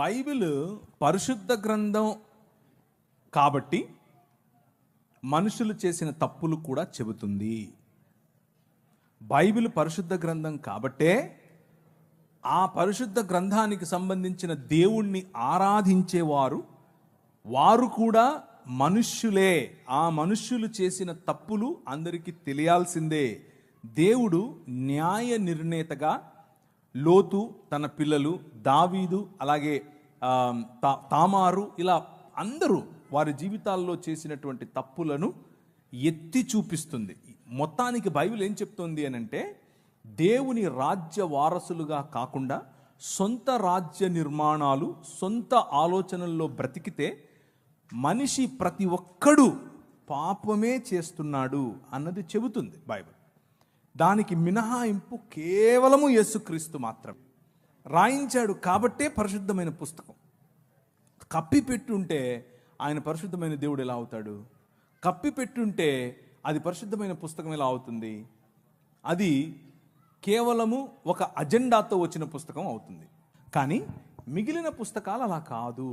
Bible పరిశుద్ధ గ్రంథం కాబట్టి మనుషులు చేసిన తప్పులు కూడా చెబుతుంది. బైబిల్ పరిశుద్ధ గ్రంథం కాబట్టే ఆ పరిశుద్ధ గ్రంథానికి సంబంధించిన దేవుణ్ణి ఆరాధించేవారు వారు కూడా మనుష్యులే. ఆ మనుష్యులు చేసిన తప్పులు అందరికీ తెలియాల్సిందే. దేవుడు న్యాయ నిర్ణేతగా లోతు తన పిల్లలు దావీదు అలాగే తా- తామారు ఇలా అందరూ వారి జీవితాల్లో చేసినటువంటి తప్పులను ఎత్తి చూపిస్తుంది. మొత్తానికి బైబిల్ ఏం చెప్తుంది అని అంటే దేవుని రాజ్య వారసులుగా కాకుండా సొంత రాజ్య నిర్మాణాలు సొంత ఆలోచనల్లో బ్రతికితే మనిషి ప్రతి ఒక్కడు పాపమే చేస్తున్నాడు అన్నది చెబుతుంది బైబిల్. దానికి మినహాయింపు కేవలము యేసుక్రీస్తు మాత్రం. రాయించాడు కాబట్టే పరిశుద్ధమైన పుస్తకం. కప్పి పెట్టుంటే ఆయన పరిశుద్ధమైన దేవుడు ఎలా అవుతాడు? కప్పి పెట్టుంటే అది పరిశుద్ధమైన పుస్తకం ఎలా అవుతుంది? అది కేవలము ఒక అజెండాతో వచ్చిన పుస్తకం అవుతుంది. కానీ మిగిలిన పుస్తకాలు అలా కాదు.